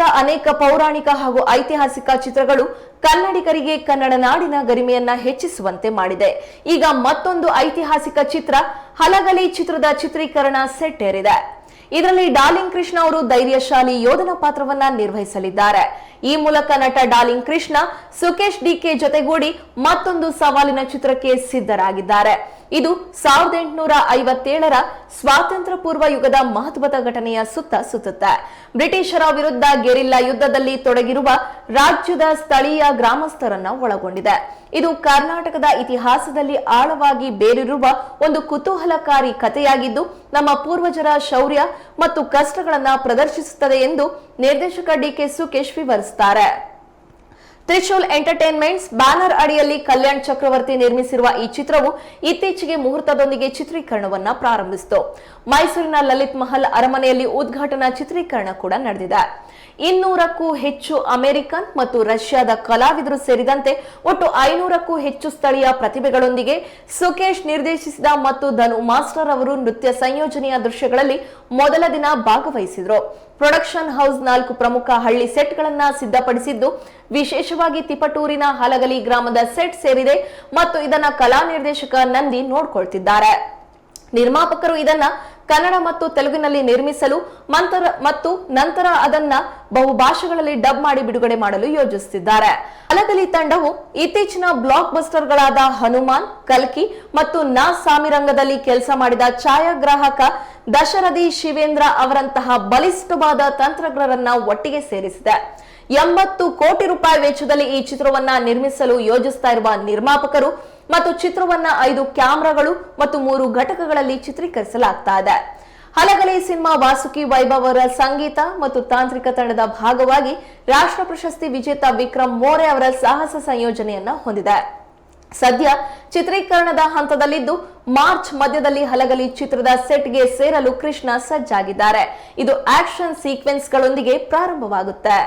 ಕರ್ನಾಟಕದ ಅನೇಕ ಪೌರಾಣಿಕ ಹಾಗೂ ಐತಿಹಾಸಿಕ ಚಿತ್ರಗಳು ಕನ್ನಡಿಗರಿಗೆ ಕನ್ನಡ ನಾಡಿನ ಗರಿಮೆಯನ್ನ ಹೆಚ್ಚಿಸುವಂತೆ ಮಾಡಿದೆ. ಈಗ ಮತ್ತೊಂದು ಐತಿಹಾಸಿಕ ಚಿತ್ರ ಹಲಗಲಿ ಚಿತ್ರದ ಚಿತ್ರೀಕರಣ ಸೆಟ್ ಏರಿದೆ ಇದರಲ್ಲಿ ಡಾರ್ಲಿಂಗ್ ಕೃಷ್ಣ ಅವರು ಧೈರ್ಯಶಾಲಿ ಯೋಧನ ಪಾತ್ರವನ್ನ ನಿರ್ವಹಿಸಲಿದ್ದಾರೆ. ಈ ಮೂಲಕ ನಟ ಡಾರ್ಲಿಂಗ್ ಕೃಷ್ಣ ಸುಕೇಶ್ ಡಿಕೆ ಜೊತೆಗೂಡಿ ಮತ್ತೊಂದು ಸವಾಲಿನ ಚಿತ್ರಕ್ಕೆ ಸಿದ್ಧರಾಗಿದ್ದಾರೆ. ಇದು ಸಾವಿರದ ಎಂಟುನೂರ ಐವತ್ತೇಳರ ಸ್ವಾತಂತ್ರ್ಯ ಪೂರ್ವ ಯುಗದ ಮಹತ್ವದ ಘಟನೆಯ ಸುತ್ತ ಸುತ್ತುತ್ತೆ. ಬ್ರಿಟಿಷರ ವಿರುದ್ಧ ಗೆರಿಲ್ಲಾ ಯುದ್ಧದಲ್ಲಿ ತೊಡಗಿರುವ ರಾಜ್ಯದ ಸ್ಥಳೀಯ ಗ್ರಾಮಸ್ಥರನ್ನ ಒಳಗೊಂಡಿದೆ. ಇದು ಕರ್ನಾಟಕದ ಇತಿಹಾಸದಲ್ಲಿ ಆಳವಾಗಿ ಬೇರಿರುವ ಒಂದು ಕುತೂಹಲಕಾರಿ ಕಥೆಯಾಗಿದ್ದು, ನಮ್ಮ ಪೂರ್ವಜರ ಶೌರ್ಯ ಮತ್ತು ಕಷ್ಟಗಳನ್ನ ಪ್ರದರ್ಶಿಸುತ್ತದೆ ಎಂದು ನಿರ್ದೇಶಕ ಡಿಕೆ ಸುಕೇಶ್ ವಿವರಿಸುತ್ತಾರೆ ತ್ರಿಶೂಲ್ ಎಂಟರ್ಟೈನ್ಮೆಂಟ್ಸ್ ಬ್ಯಾನರ್ ಅಡಿಯಲ್ಲಿ ಕಲ್ಯಾಣ್ ಚಕ್ರವರ್ತಿ ನಿರ್ಮಿಸಿರುವ ಈ ಚಿತ್ರವು ಇತ್ತೀಚೆಗೆ ಮುಹೂರ್ತದೊಂದಿಗೆ ಚಿತ್ರೀಕರಣವನ್ನ ಪ್ರಾರಂಭಿಸಿತು. ಮೈಸೂರಿನ ಲಲಿತ್ ಮಹಲ್ ಅರಮನೆಯಲ್ಲಿ ಉದ್ಘಾಟನಾ ಚಿತ್ರೀಕರಣ ಕೂಡ ನಡೆದಿದೆ. ಇನ್ನೂರಕ್ಕೂ ಹೆಚ್ಚು ಅಮೆರಿಕನ್ ಮತ್ತು ರಷ್ಯಾದ ಕಲಾವಿದರು ಸೇರಿದಂತೆ ಒಟ್ಟು ಐನೂರಕ್ಕೂ ಹೆಚ್ಚು ಸ್ಥಳೀಯ ಪ್ರತಿಭೆಗಳೊಂದಿಗೆ ಸುಕೇಶ್ ನಿರ್ದೇಶಿಸಿದ ಮತ್ತು ಧನು ಮಾಸ್ಟರ್ ಅವರು ನೃತ್ಯ ಸಂಯೋಜನೆಯ ದೃಶ್ಯಗಳಲ್ಲಿ ಮೊದಲ ದಿನ ಭಾಗವಹಿಸಿದ್ರು. ಪ್ರೊಡಕ್ಷನ್ ಹೌಸ್ ನಾಲ್ಕು ಪ್ರಮುಖ ಹಳ್ಳಿ ಸೆಟ್ಗಳನ್ನು ಸಿದ್ಧಪಡಿಸಿದ್ದು, ವಿಶೇಷವಾಗಿ ತಿಪಟೂರಿನ ಹಲಗಲಿ ಗ್ರಾಮದ ಸೆಟ್ ಸೇರಿದೆ ಮತ್ತು ಇದನ್ನ ಕಲಾ ನಿರ್ದೇಶಕ ನಂದಿ ನೋಡ್ಕೊಳ್ತಿದ್ದಾರೆ. ನಿರ್ಮಾಪಕರು ಇದನ್ನ ಕನ್ನಡ ಮತ್ತು ತೆಲುಗಿನಲ್ಲಿ ನಿರ್ಮಿಸಲು ಮತ್ತು ನಂತರ ಅದನ್ನ ಬಹುಭಾಷೆಗಳಲ್ಲಿ ಡಬ್ ಮಾಡಿ ಬಿಡುಗಡೆ ಮಾಡಲು ಯೋಜಿಸುತ್ತಿದ್ದಾರೆ. ಅಲಗಲಿ ತಂಡವು ಇತ್ತೀಚಿನ ಬ್ಲಾಕ್ ಬಸ್ಟರ್ಗಳಾದ ಹನುಮಾನ್, ಕಲ್ಕಿ ಮತ್ತು ನಾ ಸಾಮಿರಂಗದಲ್ಲಿ ಕೆಲಸ ಮಾಡಿದ ಛಾಯಾಗ್ರಾಹಕ ದಶರಥಿ ಶಿವೇಂದ್ರ ಅವರಂತಹ ಬಲಿಷ್ಠವಾದ ತಂತ್ರಜ್ಞರನ್ನ ಒಟ್ಟಿಗೆ ಸೇರಿಸಿದೆ. ಎಂಬತ್ತು ಕೋಟಿ ರೂಪಾಯಿ ವೆಚ್ಚದಲ್ಲಿ ಈ ಚಿತ್ರವನ್ನ ನಿರ್ಮಿಸಲು ಯೋಜಿಸ್ತಾ ಇರುವ ನಿರ್ಮಾಪಕರು ಮತ್ತು ಚಿತ್ರವನ್ನ ಐದು ಕ್ಯಾಮ್ರಾಗಳು ಮತ್ತು ಮೂರು ಘಟಕಗಳಲ್ಲಿ ಚಿತ್ರೀಕರಿಸಲಾಗ್ತಾ ಇದೆ. ಹಲಗಲಿ ಸಿನಿಮಾ ವಾಸುಕಿ ವೈಭವ್ ಅವರ ಸಂಗೀತ ಮತ್ತು ತಾಂತ್ರಿಕ ತಂಡದ ಭಾಗವಾಗಿ ರಾಷ್ಟ್ರ ಪ್ರಶಸ್ತಿ ವಿಜೇತ ವಿಕ್ರಮ್ ಮೋರೆ ಅವರ ಸಾಹಸ ಸಂಯೋಜನೆಯನ್ನ ಹೊಂದಿದೆ. ಸದ್ಯ ಚಿತ್ರೀಕರಣದ ಹಂತದಲ್ಲಿದ್ದು ಮಾರ್ಚ್ ಮಧ್ಯದಲ್ಲಿ ಹಲಗಲಿ ಚಿತ್ರದ ಸೆಟ್ಗೆ ಸೇರಲು ಕೃಷ್ಣ ಸಜ್ಜಾಗಿದ್ದಾರೆ. ಇದು ಆಕ್ಷನ್ ಸೀಕ್ವೆನ್ಸ್ಗಳೊಂದಿಗೆ ಪ್ರಾರಂಭವಾಗುತ್ತೆ.